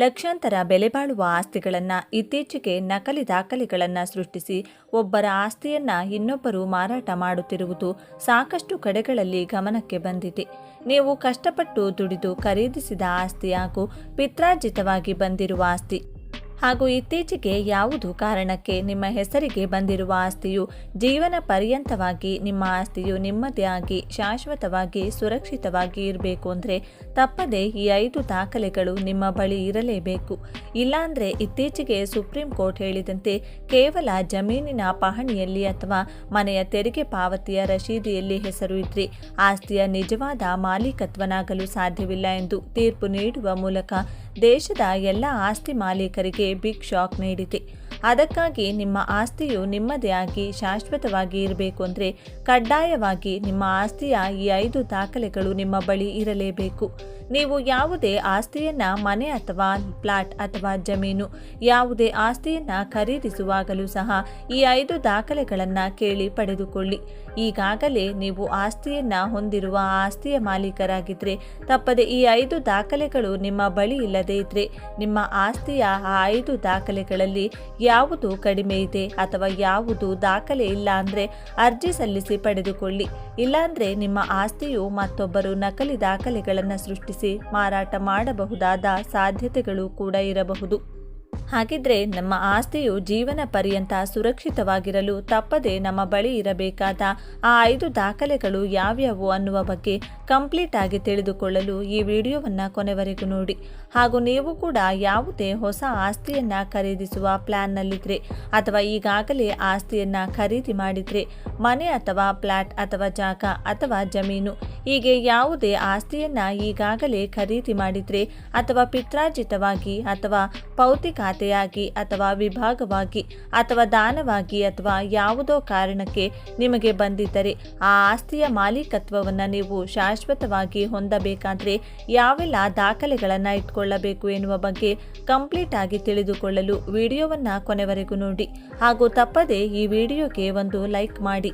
ಲಕ್ಷಾಂತರ ಬೆಲೆಬಾಳುವ ಆಸ್ತಿಗಳನ್ನು ಇತ್ತೀಚೆಗೆ ನಕಲಿ ದಾಖಲೆಗಳನ್ನು ಸೃಷ್ಟಿಸಿ ಒಬ್ಬರ ಆಸ್ತಿಯನ್ನ ಇನ್ನೊಬ್ಬರು ಮಾರಾಟ ಮಾಡುತ್ತಿರುವುದು ಸಾಕಷ್ಟು ಕಡೆಗಳಲ್ಲಿ ಗಮನಕ್ಕೆ ಬಂದಿದೆ. ನೀವು ಕಷ್ಟಪಟ್ಟು ದುಡಿದು ಖರೀದಿಸಿದ ಆಸ್ತಿ ಹಾಗೂ ಪಿತ್ರಾರ್ಜಿತವಾಗಿ ಬಂದಿರುವ ಆಸ್ತಿ. ಹಾಗೂ ಇತ್ತೀಚೆಗೆ ಯಾವುದು ಕಾರಣಕ್ಕೆ ನಿಮ್ಮ ಹೆಸರಿಗೆ ಬಂದಿರುವ ಆಸ್ತಿಯು ಜೀವನ ಪರ್ಯಂತವಾಗಿ ನಿಮ್ಮ ಆಸ್ತಿಯು ನಿಮ್ಮದೇ ಆಗಿ ಶಾಶ್ವತವಾಗಿ, ಸುರಕ್ಷಿತವಾಗಿ ಇರಬೇಕು ಅಂದರೆ ತಪ್ಪದೆ ಈ ಐದು ದಾಖಲೆಗಳು ನಿಮ್ಮ ಬಳಿ ಇರಲೇಬೇಕು. ಇಲ್ಲಾಂದರೆ ಇತ್ತೀಚೆಗೆ ಸುಪ್ರೀಂ ಕೋರ್ಟ್ ಹೇಳಿದಂತೆ ಕೇವಲ ಜಮೀನಿನ ಪಹಣಿಯಲ್ಲಿ ಅಥವಾ ಮನೆಯ ತೆರಿಗೆ ಪಾವತಿಯ ರಶೀದಿಯಲ್ಲಿ ಹೆಸರು ಇದ್ರೆ. ಆಸ್ತಿಯ ನಿಜವಾದ ಮಾಲೀಕತ್ವನಾಗಲು ಸಾಧ್ಯವಿಲ್ಲ ಎಂದು ತೀರ್ಪು ನೀಡುವ ಮೂಲಕ ದೇಶದ ಎಲ್ಲ ಆಸ್ತಿ ಮಾಲೀಕರಿಗೆ ಬಿಗ್ ಶಾಕ್ ನೀಡಿದೆ. ಅದಕ್ಕಾಗಿ ನಿಮ್ಮ ಆಸ್ತಿಯು ನಿಮ್ಮದೇ ಆಗಿ ಶಾಶ್ವತವಾಗಿ ಇರಬೇಕು ಅಂದರೆ ಕಡ್ಡಾಯವಾಗಿ ನಿಮ್ಮ ಆಸ್ತಿಯ ಈ ಐದು ದಾಖಲೆಗಳು ನಿಮ್ಮ ಬಳಿ ಇರಲೇಬೇಕು. ನೀವು ಯಾವುದೇ ಆಸ್ತಿಯನ್ನ ಮನೆ ಅಥವಾ ಪ್ಲಾಟ್ ಅಥವಾ ಜಮೀನು, ಯಾವುದೇ ಆಸ್ತಿಯನ್ನ ಖರೀದಿಸುವಾಗಲೂ ಸಹ ಈ ಐದು ದಾಖಲೆಗಳನ್ನು ಕೇಳಿ ಪಡೆದುಕೊಳ್ಳಿ. ಈಗಾಗಲೇ ನೀವು ಆಸ್ತಿಯನ್ನ ಹೊಂದಿರುವ ಆಸ್ತಿಯ ಮಾಲೀಕರಾಗಿದ್ದರೆ ತಪ್ಪದೆ ಈ ಐದು ದಾಖಲೆಗಳು ನಿಮ್ಮ ಬಳಿ ಇಲ್ಲದೇ ಇದ್ರೆ, ನಿಮ್ಮ ಆಸ್ತಿಯ ಆ ಐದು ದಾಖಲೆಗಳಲ್ಲಿ ಯಾವುದು ಕಡಿಮೆ ಇದೆ ಅಥವಾ ಯಾವುದು ದಾಖಲೆ ಇಲ್ಲ ಅಂದ್ರೆ ಅರ್ಜಿ ಸಲ್ಲಿಸಿ ಪಡೆದುಕೊಳ್ಳಿ. ಇಲ್ಲಾಂದ್ರೆ ನಿಮ್ಮ ಆಸ್ತಿಯು ಮತ್ತೊಬ್ಬರು ನಕಲಿ ದಾಖಲೆಗಳನ್ನು ಸೃಷ್ಟಿಸಿ ಮಾರಾಟ ಮಾಡಬಹುದಾದ ಸಾಧ್ಯತೆಗಳು ಕೂಡ ಇರಬಹುದು. ಹಾಗಿದ್ರೆ ನಮ್ಮ ಆಸ್ತಿಯು ಜೀವನ ಪರ್ಯಂತ ಸುರಕ್ಷಿತವಾಗಿರಲು ತಪ್ಪದೆ ನಮ್ಮ ಬಳಿ ಇರಬೇಕಾದ ಆ ಐದು ದಾಖಲೆಗಳು ಯಾವ್ಯಾವು ಅನ್ನುವ ಬಗ್ಗೆ ಕಂಪ್ಲೀಟ್ ಆಗಿ ತಿಳಿದುಕೊಳ್ಳಲು ಈ ವಿಡಿಯೋವನ್ನು ಕೊನೆವರೆಗೂ ನೋಡಿ. ಹಾಗೂ ನೀವು ಕೂಡ ಯಾವುದೇ ಹೊಸ ಆಸ್ತಿಯನ್ನ ಖರೀದಿಸುವ ಪ್ಲಾನ್ನಲ್ಲಿದ್ರೆ ಅಥವಾ ಈಗಾಗಲೇ ಆಸ್ತಿಯನ್ನ ಖರೀದಿ ಮಾಡಿದ್ರೆ, ಮನೆ ಅಥವಾ ಫ್ಲಾಟ್ ಅಥವಾ ಜಾಗ ಅಥವಾ ಜಮೀನು, ಹೀಗೆ ಯಾವುದೇ ಆಸ್ತಿಯನ್ನ ಈಗಾಗಲೇ ಖರೀದಿ ಮಾಡಿದ್ರೆ ಅಥವಾ ಪಿತ್ರಾರ್ಜಿತವಾಗಿ ಅಥವಾ ಭೌತಿಕಾತೆಯಾಗಿ ಅಥವಾ ವಿಭಾಗವಾಗಿ ಅಥವಾ ದಾನವಾಗಿ ಅಥವಾ ಯಾವುದೋ ಕಾರಣಕ್ಕೆ ನಿಮಗೆ ಬಂದಿದ್ದರೆ ಆ ಆಸ್ತಿಯ ಮಾಲೀಕತ್ವವನ್ನು ನೀವು ಶಾಶ್ವತವಾಗಿ ಹೊಂದಬೇಕಾದರೆ ಯಾವೆಲ್ಲ ದಾಖಲೆಗಳನ್ನು ಇಟ್ಕೊಳ್ಳಬೇಕು ಎನ್ನುವ ಬಗ್ಗೆ ಕಂಪ್ಲೀಟ್ ಆಗಿ ತಿಳಿದುಕೊಳ್ಳಲು ವಿಡಿಯೋವನ್ನು ಕೊನೆವರೆಗೂ ನೋಡಿ ಹಾಗೂ ತಪ್ಪದೆ ಈ ವಿಡಿಯೋಗೆ ಒಂದು ಲೈಕ್ ಮಾಡಿ.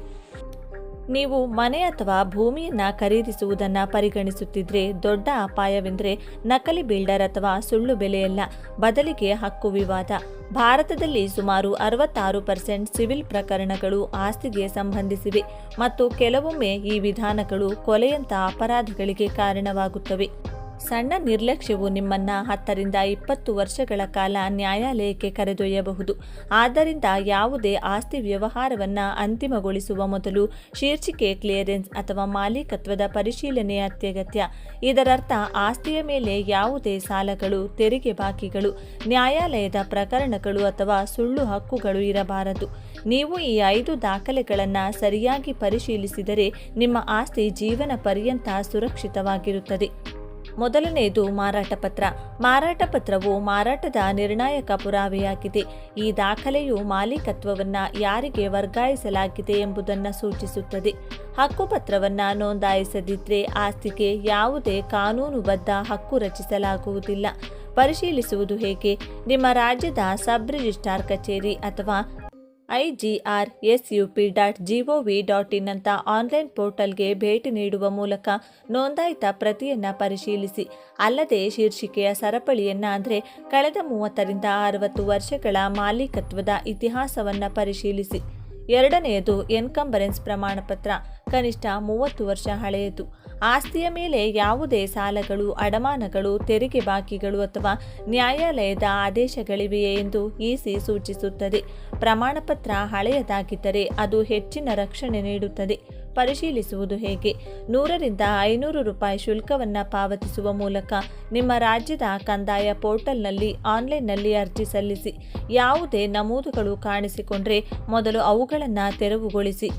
ನೀವು ಮನೆ ಅಥವಾ ಭೂಮಿಯನ್ನ ಖರೀದಿಸುವುದನ್ನು ಪರಿಗಣಿಸುತ್ತಿದ್ರೆ ದೊಡ್ಡ ಅಪಾಯವೆಂದರೆ ನಕಲಿ ಬಿಲ್ಡರ್ ಅಥವಾ ಸುಳ್ಳು ಬೆಲೆಯಲ್ಲ, ಬದಲಿಗೆ ಹಕ್ಕು ವಿವಾದ. ಭಾರತದಲ್ಲಿ ಸುಮಾರು ಅರವತ್ತಾರು ಪರ್ಸೆಂಟ್ ಸಿವಿಲ್ ಪ್ರಕರಣಗಳು ಆಸ್ತಿಗೆ ಸಂಬಂಧಿಸಿವೆ ಮತ್ತು ಕೆಲವೊಮ್ಮೆ ಈ ವಿಧಾನಗಳು ಕೊಲೆಯಂತ ಅಪರಾಧಗಳಿಗೆ ಕಾರಣವಾಗುತ್ತವೆ. ಸಣ್ಣ ನಿರ್ಲಕ್ಷ್ಯವು ನಿಮ್ಮನ್ನ ಹತ್ತರಿಂದ ಇಪ್ಪತ್ತು ವರ್ಷಗಳ ಕಾಲ ನ್ಯಾಯಾಲಯಕ್ಕೆ ಕರೆದೊಯ್ಯಬಹುದು. ಆದ್ದರಿಂದ ಯಾವುದೇ ಆಸ್ತಿ ವ್ಯವಹಾರವನ್ನು ಅಂತಿಮಗೊಳಿಸುವ ಮೊದಲು ಶೀರ್ಷಿಕೆ ಕ್ಲಿಯರೆನ್ಸ್ ಅಥವಾ ಮಾಲೀಕತ್ವದ ಪರಿಶೀಲನೆ ಅತ್ಯಗತ್ಯ. ಇದರರ್ಥ, ಆಸ್ತಿಯ ಮೇಲೆ ಯಾವುದೇ ಸಾಲಗಳು, ತೆರಿಗೆ ಬಾಕಿಗಳು, ನ್ಯಾಯಾಲಯದ ಪ್ರಕರಣಗಳು ಅಥವಾ ಸುಳ್ಳು ಹಕ್ಕುಗಳು ಇರಬಾರದು. ನೀವು ಈ ಐದು ದಾಖಲೆಗಳನ್ನು ಸರಿಯಾಗಿ ಪರಿಶೀಲಿಸಿದರೆ ನಿಮ್ಮ ಆಸ್ತಿ ಜೀವನ ಪರ್ಯಂತ ಸುರಕ್ಷಿತವಾಗಿರುತ್ತದೆ. ಮೊದಲನೆಯದು ಮಾರಾಟ ಪತ್ರ. ಮಾರಾಟ ಪತ್ರವು ಮಾರಾಟದ ನಿರ್ಣಾಯಕ ಪುರಾವೆಯಾಗಿದೆ. ಈ ದಾಖಲೆಯು ಮಾಲೀಕತ್ವವನ್ನು ಯಾರಿಗೆ ವರ್ಗಾಯಿಸಲಾಗಿದೆ ಎಂಬುದನ್ನು ಸೂಚಿಸುತ್ತದೆ. ಹಕ್ಕುಪತ್ರವನ್ನು ನೋಂದಾಯಿಸದಿದ್ದರೆ ಆಸ್ತಿಗೆ ಯಾವುದೇ ಕಾನೂನುಬದ್ಧ ಹಕ್ಕು ರಚಿಸಲಾಗುವುದಿಲ್ಲ. ಪರಿಶೀಲಿಸುವುದು ಹೇಗೆ? ನಿಮ್ಮ ರಾಜ್ಯದ ಸಬ್ ರಿಜಿಸ್ಟ್ರಾರ್ ಕಚೇರಿ ಅಥವಾ IGR S U P dot G O V dot in ಅಂತ ಆನ್ಲೈನ್ ಪೋರ್ಟಲ್ಗೆ ಭೇಟಿ ನೀಡುವ ಮೂಲಕ ನೋಂದಾಯಿತ ಪ್ರತಿಯನ್ನು ಪರಿಶೀಲಿಸಿ. ಅಲ್ಲದೆ ಶೀರ್ಷಿಕೆಯ ಸರಪಳಿಯನ್ನು ಅಂದರೆ ಕಳೆದ ಮೂವತ್ತರಿಂದ ಅರವತ್ತು ವರ್ಷಗಳ ಮಾಲೀಕತ್ವದ ಇತಿಹಾಸವನ್ನು ಪರಿಶೀಲಿಸಿ. ಎರಡನೆಯದು ಎನ್ಕಂಬರೆನ್ಸ್ ಪ್ರಮಾಣಪತ್ರ. ಕನಿಷ್ಠ ಮೂವತ್ತು ವರ್ಷ ಹಳೆಯದು. ಆಸ್ತಿಯ ಮೇಲೆ ಯಾವುದೇ ಸಾಲಗಳು, ಅಡಮಾನಗಳು, ತೆರಿಗೆ ಬಾಕಿಗಳು ಅಥವಾ ನ್ಯಾಯಾಲಯದ ಆದೇಶಗಳಿವೆಯೇ ಎಂದು ಇಸಿ ಸೂಚಿಸುತ್ತದೆ. ಪ್ರಮಾಣಪತ್ರ ಹಳೆಯದಾಗಿದ್ದರೆ ಅದು ಹೆಚ್ಚಿನ ರಕ್ಷಣೆ ನೀಡುತ್ತದೆ. ಪರಿಶೀಲಿಸುವುದು ಹೇಗೆ? ನೂರರಿಂದ ಐನೂರು ರೂಪಾಯಿ ಶುಲ್ಕವನ್ನು ಪಾವತಿಸುವ ಮೂಲಕ ನಿಮ್ಮ ರಾಜ್ಯದ ಕಂದಾಯ ಪೋರ್ಟಲ್ನಲ್ಲಿ, ಆನ್ಲೈನ್ನಲ್ಲಿ ಅರ್ಜಿ ಸಲ್ಲಿಸಿ. ಯಾವುದೇ ನಮೂದುಗಳು ಕಾಣಿಸಿಕೊಂಡ್ರೆ ಮೊದಲು ಅವುಗಳನ್ನು ತೆರವುಗೊಳಿಸಿ.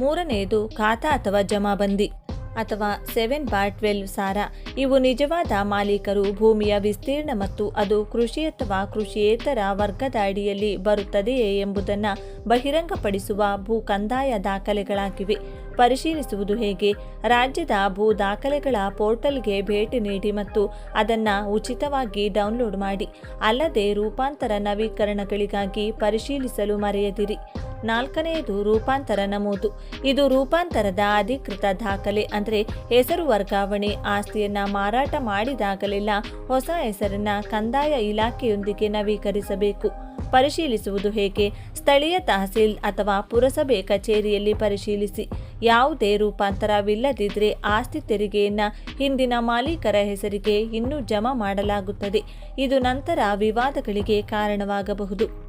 ಮೂರನೆಯದು ಖಾತಾ ಅಥವಾ ಜಮಾಬಂದಿ ಅಥವಾ ಸೆವೆನ್ ಬಾರ್ ಟ್ವೆಲ್ವ್ ಸಾರ. ಇವು ನಿಜವಾದ ಮಾಲೀಕರು, ಭೂಮಿಯ ವಿಸ್ತೀರ್ಣ ಮತ್ತು ಅದು ಕೃಷಿ ಅಥವಾ ಕೃಷಿಯೇತರ ವರ್ಗದ ಅಡಿಯಲ್ಲಿ ಬರುತ್ತದೆಯೇ ಎಂಬುದನ್ನು ಬಹಿರಂಗಪಡಿಸುವ ಭೂ ಕಂದಾಯ ದಾಖಲೆಗಳಾಗಿವೆ. ಪರಿಶೀಲಿಸುವುದು ಹೇಗೆ? ರಾಜ್ಯದ ಭೂ ದಾಖಲೆಗಳ ಪೋರ್ಟಲ್ಗೆ ಭೇಟಿ ನೀಡಿ ಮತ್ತು ಅದನ್ನು ಉಚಿತವಾಗಿ ಡೌನ್ಲೋಡ್ ಮಾಡಿ. ಅಲ್ಲದೆ ರೂಪಾಂತರ ನವೀಕರಣಗಳಿಗಾಗಿ ಪರಿಶೀಲಿಸಲು ಮರೆಯದಿರಿ. ನಾಲ್ಕನೆಯದು ರೂಪಾಂತರ ನಮೂದು. ಇದು ರೂಪಾಂತರದ ಅಧಿಕೃತ ದಾಖಲೆ ಅಂದರೆ ಹೆಸರು ವರ್ಗಾವಣೆ, ಆಸ್ತಿಯನ್ನ ಮಾರಾಟ ಮಾಡಿದಾಗಲೆಲ್ಲ ಹೊಸ ಹೆಸರನ್ನ ಕಂದಾಯ ಇಲಾಖೆಯೊಂದಿಗೆ ನವೀಕರಿಸಬೇಕು. ಪರಿಶೀಲಿಸುವುದು ಹೇಗೆ? ಸ್ಥಳೀಯ ತಹಸೀಲ್ ಅಥವಾ ಪುರಸಭೆ ಕಚೇರಿಯಲ್ಲಿ ಪರಿಶೀಲಿಸಿ. ಯಾವುದೇ ರೂಪಾಂತರವಿಲ್ಲದಿದ್ದರೆ ಆಸ್ತಿ ತೆರಿಗೆಯನ್ನು ಹಿಂದಿನ ಮಾಲೀಕರ ಹೆಸರಿಗೆ ಇನ್ನೂ ಜಮಾ ಮಾಡಲಾಗುತ್ತದೆ. ಇದು ನಂತರ ವಿವಾದಗಳಿಗೆ ಕಾರಣವಾಗಬಹುದು.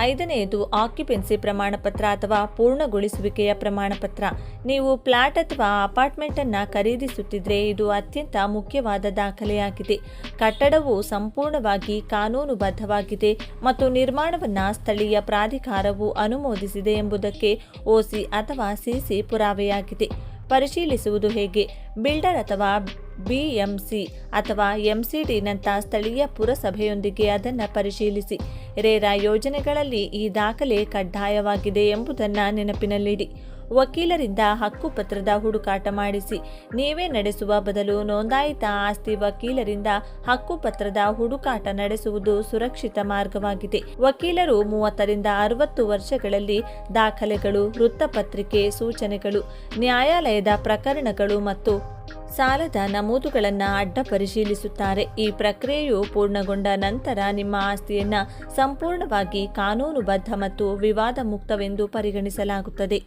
ಐದನೆಯದು ಆಕ್ಯುಪೆನ್ಸಿ ಪ್ರಮಾಣಪತ್ರ ಅಥವಾ ಪೂರ್ಣಗೊಳಿಸುವಿಕೆಯ ಪ್ರಮಾಣಪತ್ರ. ನೀವು ಫ್ಲಾಟ್ ಅಥವಾ ಅಪಾರ್ಟ್ಮೆಂಟ್ ಖರೀದಿಸುತ್ತಿದ್ದರೆ ಇದು ಅತ್ಯಂತ ಮುಖ್ಯವಾದ ದಾಖಲೆಯಾಗಿದೆ. ಕಟ್ಟಡವು ಸಂಪೂರ್ಣವಾಗಿ ಕಾನೂನುಬದ್ಧವಾಗಿದೆ ಮತ್ತು ನಿರ್ಮಾಣವನ್ನು ಸ್ಥಳೀಯ ಪ್ರಾಧಿಕಾರವು ಅನುಮೋದಿಸಿದೆ ಎಂಬುದಕ್ಕೆ ಓಸಿ ಅಥವಾ ಸಿಸಿ ಪುರಾವೆಯಾಗಿದೆ. ಪರಿಶೀಲಿಸುವುದು ಹೇಗೆ? ಬಿಲ್ಡರ್ ಅಥವಾ ಬಿಎಂಸಿ ಅಥವಾ ಎಂಸಿಡಿನಂಥ ಸ್ಥಳೀಯ ಪುರಸಭೆಯೊಂದಿಗೆ ಅದನ್ನು ಪರಿಶೀಲಿಸಿ. ರೇರಾ ಯೋಜನೆಗಳಲ್ಲಿ ಈ ದಾಖಲೆ ಕಡ್ಡಾಯವಾಗಿದೆ ಎಂಬುದನ್ನು ನೆನಪಿನಲ್ಲಿಡಿ. ವಕೀಲರಿಂದ ಹಕ್ಕುಪತ್ರದ ಹುಡುಕಾಟ ಮಾಡಿಸಿ, ನೀವೇ ನಡೆಸುವ ಬದಲು ನೋಂದಾಯಿತ ಆಸ್ತಿ ವಕೀಲರಿಂದ ಹಕ್ಕುಪತ್ರದ ಹುಡುಕಾಟ ನಡೆಸುವುದು ಸುರಕ್ಷಿತ ಮಾರ್ಗವಾಗಿದೆ. ವಕೀಲರು ಮೂವತ್ತರಿಂದ ಅರವತ್ತು ವರ್ಷಗಳಲ್ಲಿ ದಾಖಲೆಗಳು, ವೃತ್ತಪತ್ರಿಕೆ ಸೂಚನೆಗಳು, ನ್ಯಾಯಾಲಯದ ಪ್ರಕರಣಗಳು ಮತ್ತು ಸಾಲದ ನಮೂದುಗಳನ್ನು ಅಡ್ಡ ಪರಿಶೀಲಿಸುತ್ತಾರೆ ಈ ಪ್ರಕ್ರಿಯೆಯು ಪೂರ್ಣಗೊಂಡ ನಂತರ ನಿಮ್ಮ ಆಸ್ತಿಯನ್ನು ಸಂಪೂರ್ಣವಾಗಿ ಕಾನೂನುಬದ್ಧ ಮತ್ತು ವಿವಾದ ಮುಕ್ತವೆಂದು ಪರಿಗಣಿಸಲಾಗುತ್ತದೆ.